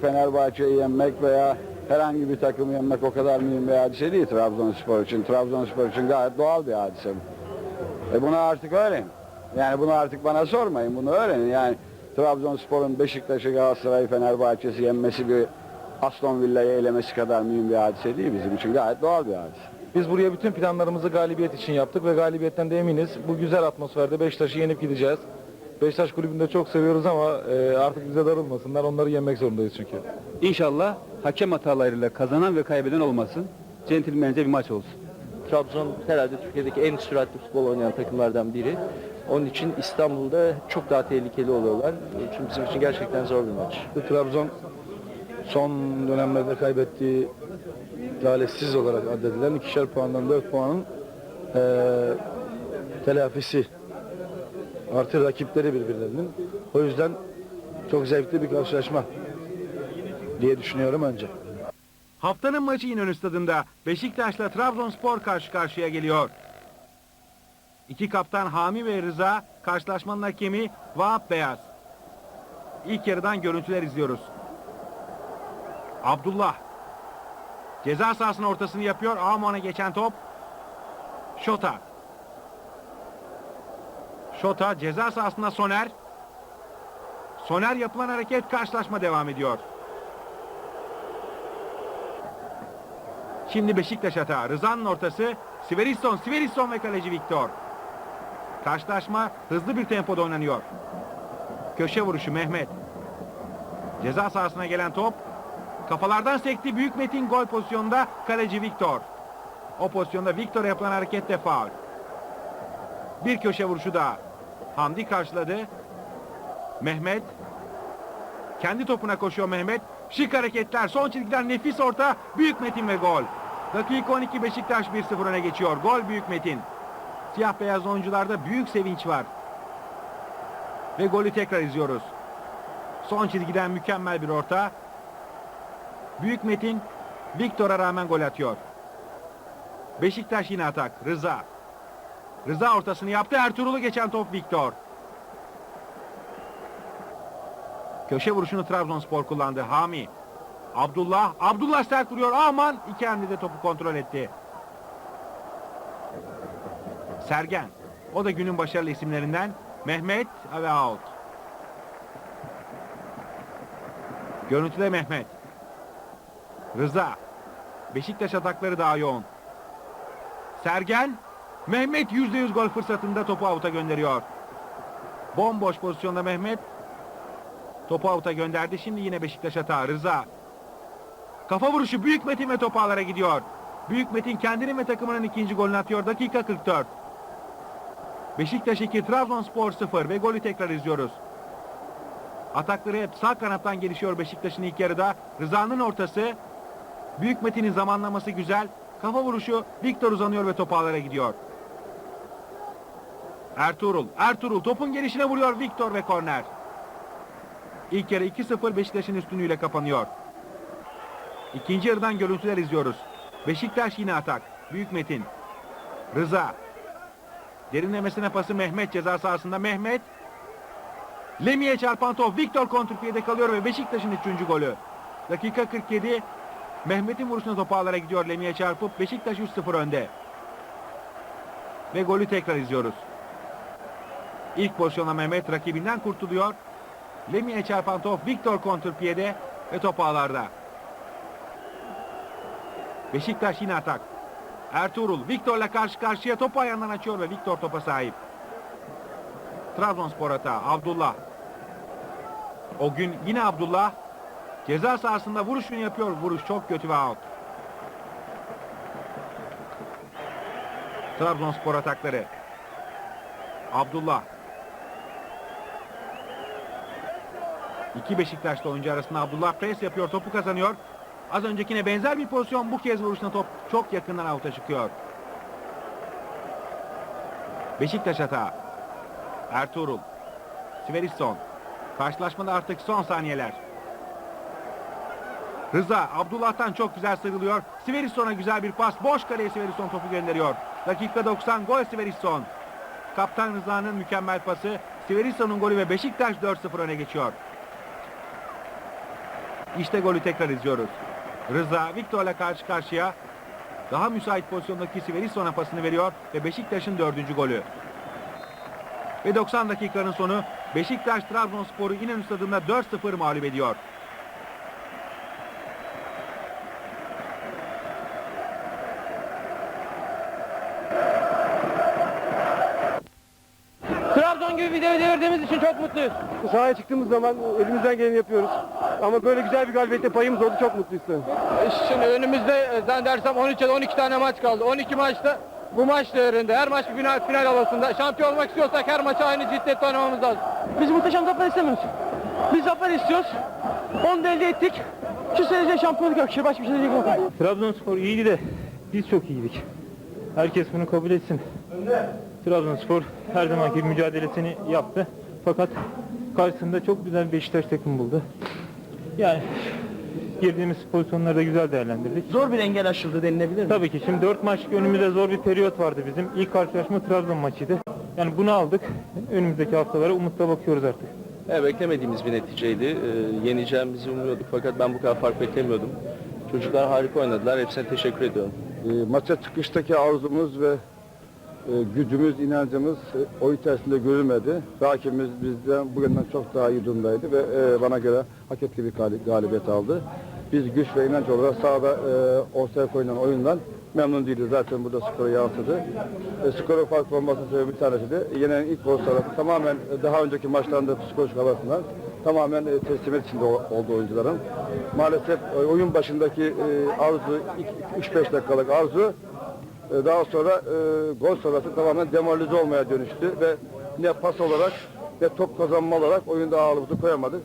Fenerbahçe'yi yenmek veya herhangi bir takımı yenmek o kadar mühim bir hadise değil Trabzonspor için. Trabzonspor için gayet doğal bir hadise bu. E bunu artık öğrenin. Yani bunu artık bana sormayın, bunu öğrenin. Yani Trabzonspor'un Beşiktaş'ı, Galatasaray'ı, Fenerbahçe'si yenmesi bir Aston Villa'yı elemesi kadar mühim bir hadise değil bizim için. Gayet doğal bir hadise. Biz buraya bütün planlarımızı galibiyet için yaptık ve galibiyetten de eminiz. Bu güzel atmosferde Beşiktaş'ı yenip gideceğiz. Beşiktaş kulübünü de çok seviyoruz ama e, artık bize darılmasınlar. Onları yenmek zorundayız çünkü. İnşallah hakem hatalarıyla kazanan ve kaybeden olmasın. Centilmence bir maç olsun. Trabzon herhalde Türkiye'deki en süratli futbol oynayan takımlardan biri. Onun için İstanbul'da çok daha tehlikeli oluyorlar. Çünkü bizim için gerçekten zor bir maç. Trabzon son dönemlerde kaybettiği talihsiz olarak addedilen ikişer puandan 4 puanın e, telafisi artı rakipleri birbirlerinin. O yüzden çok zevkli bir karşılaşma diye düşünüyorum önce. Haftanın maçı İnönü Stadı'nda Beşiktaş'la Trabzonspor karşı karşıya geliyor. İki kaptan Hami ve Rıza, karşılaşmanın hakemi Vahap Beyaz. İlk yarıdan görüntüler izliyoruz. Abdullah. Ceza sahasının ortasını yapıyor. Amon'a geçen top. Şota. Şota ceza sahasında Soner. Soner yapılan hareket karşılaşma devam ediyor. Şimdi Beşiktaş hata. Rıza'nın ortası. Siverisson, Siverisson ve kaleci Viktor. Karşılaşma hızlı bir tempoda oynanıyor. Köşe vuruşu Mehmet. Ceza sahasına gelen top. Kafalardan sekti. Büyük Metin gol pozisyonunda kaleci Viktor. O pozisyonda Viktor'a yapılan hareket de faul. Bir köşe vuruşu daha. Hamdi karşıladı. Mehmet. Kendi topuna koşuyor Mehmet. Şık hareketler. Son çizgiden nefis orta. Büyük Metin ve gol. Dakika 12 Beşiktaş 1-0 öne geçiyor. Gol Büyük Metin. Siyah beyaz oyuncularda büyük sevinç var. Ve golü tekrar izliyoruz. Son çizgiden mükemmel bir orta. Büyük Metin Viktor'a rağmen gol atıyor. Beşiktaş yine atak. Rıza. Rıza ortasını yaptı. Ertuğrul'u geçen top Viktor. Köşe vuruşunu Trabzonspor kullandı. Hami. Abdullah. Abdullah sert vuruyor. Aman iki hamle de topu kontrol etti. Sergen. O da günün başarılı isimlerinden. Mehmet ve out. Görüntüde Mehmet. Rıza. Beşiktaş atakları daha yoğun. Sergen. Mehmet %100 gol fırsatında topu avuta gönderiyor. Bomboş pozisyonda Mehmet Topu avuta gönderdi. Şimdi yine Beşiktaş hata. Rıza. Kafa vuruşu Büyük Metin ve topu ağlara gidiyor. Büyük Metin kendinin ve takımının ikinci golünü atıyor. Dakika 44. Beşiktaş 2, Trabzonspor 0 ve golü tekrar izliyoruz. Atakları hep sağ kanattan gelişiyor Beşiktaş'ın ilk yarıda. Rıza'nın ortası. Büyük Metin'in zamanlaması güzel. Kafa vuruşu Viktor uzanıyor ve topu ağlara gidiyor. Ertuğrul. Ertuğrul topun gelişine vuruyor Viktor ve korner. İlk yarı 2-0 Beşiktaş'ın üstünlüğüyle kapanıyor. İkinci yarıdan görüntüler izliyoruz. Beşiktaş yine atak. Büyük Metin. Rıza. Derinlemesine pası Mehmet ceza sahasında. Mehmet. Lemi'ye çarpan top Viktor kontrpiyede kalıyor ve Beşiktaş'ın üçüncü golü. Dakika 47. Mehmet'in vuruşuna topu ağlara gidiyor Lemi'ye çarpıp Beşiktaş 3-0 önde. Ve golü tekrar izliyoruz. İlk pozisyonda Mehmet rakibinden kurtuluyor. Lemi'ye çarpan top Viktor kontrpiyede ve top ağlarda. Beşiktaş yine atak. Ertuğrul Viktor'la karşı karşıya topu ayağından açıyor ve Viktor topa sahip. Trabzonspor hata. Abdullah. O gün yine Abdullah ceza sahasında vuruşunu yapıyor. Vuruş çok kötü ve out. Trabzonspor atakları. Abdullah. İki Beşiktaşlı oyuncu arasında Abdullah pres yapıyor. Topu kazanıyor. Az öncekine benzer bir pozisyon. Bu kez vuruşuna top çok yakından avuta çıkıyor. Beşiktaş hata. Ertuğrul. Siverisson. Karşılaşmada artık son saniyeler. Rıza Abdullah'tan çok güzel sıyrılıyor. Siverisson'a güzel bir pas. Boş kaleye Siverisson topu gönderiyor. Dakika 90 gol Siverisson. Kaptan Rıza'nın mükemmel pası. Siverisson'un golü ve Beşiktaş 4-0 öne geçiyor. İşte golü tekrar izliyoruz. Rıza Victor'la karşı karşıya. Daha müsait pozisyondaki Siverisson'a pasını veriyor ve Beşiktaş'ın dördüncü golü. Ve 90 dakikanın sonu Beşiktaş Trabzonspor'u İnönü Stadı'nda 4-0 mağlup ediyor. Devirdiğimiz için çok mutluyuz. Sahaya çıktığımız zaman elimizden geleni yapıyoruz. Ama böyle güzel bir galibiyette payımız oldu. Çok mutluyuz. Şimdi önümüzde e, zannedersem 13 ya da 12 tane maç kaldı. 12 maçta bu maç değerinde her maç bir final, final havasında. Şampiyon olmak istiyorsak her maçı aynı ciddiyetle oynamamız lazım. Biz muhteşem zafer istemiyoruz. Biz zafer istiyoruz. Onu da elde ettik. Şu sene şampiyonluk yakışır. Başka bir şey yok. Trabzonspor iyiydi de biz çok iyiydik. Herkes bunu kabul etsin. Trabzonspor her zamanki mücadelesini yaptı. Fakat karşısında çok güzel Beşiktaş takım buldu. Yani girdiğimiz pozisyonları da güzel değerlendirdik. Zor bir engel aşıldı denilebilir mi? Tabii ki şimdi 4 maç önümüzde zor bir periyot vardı bizim. İlk karşılaşma Trabzon maçıydı. Yani bunu aldık. Önümüzdeki haftalara umutla bakıyoruz artık. Evet, beklemediğimiz bir neticeydi. Ee, yeneceğimizi umuyorduk fakat ben bu kadar fark beklemiyordum. Çocuklar harika oynadılar. Hepsine teşekkür ediyorum. E, maça çıkıştaki arzumuz ve gücümüz, inancımız e, oyun içerisinde görülmedi. Rakibimiz bizden bugünden çok daha iyi durumdaydı ve e, bana göre hak ettiği bir gali- galibiyet aldı. Biz güç ve inanç olarak sahada e, ortaya koyulan oyundan memnun değiliz. Zaten burada skora yansıdı. E, skorun farklı olmasının sebebi bir tanesi de yenen ilk gol tarafı tamamen e, daha önceki maçlarında psikolojik havasından tamamen e, teslimiyet içinde o- oldu oyuncuların. Maalesef e, oyun başındaki e, arzu, ilk 3-5 dakikalık arzu e, daha sonra e, gol sonrası tamamen demoralize olmaya dönüştü ve ne pas olarak ne top kazanma olarak oyunda ağırlığımızı koyamadık.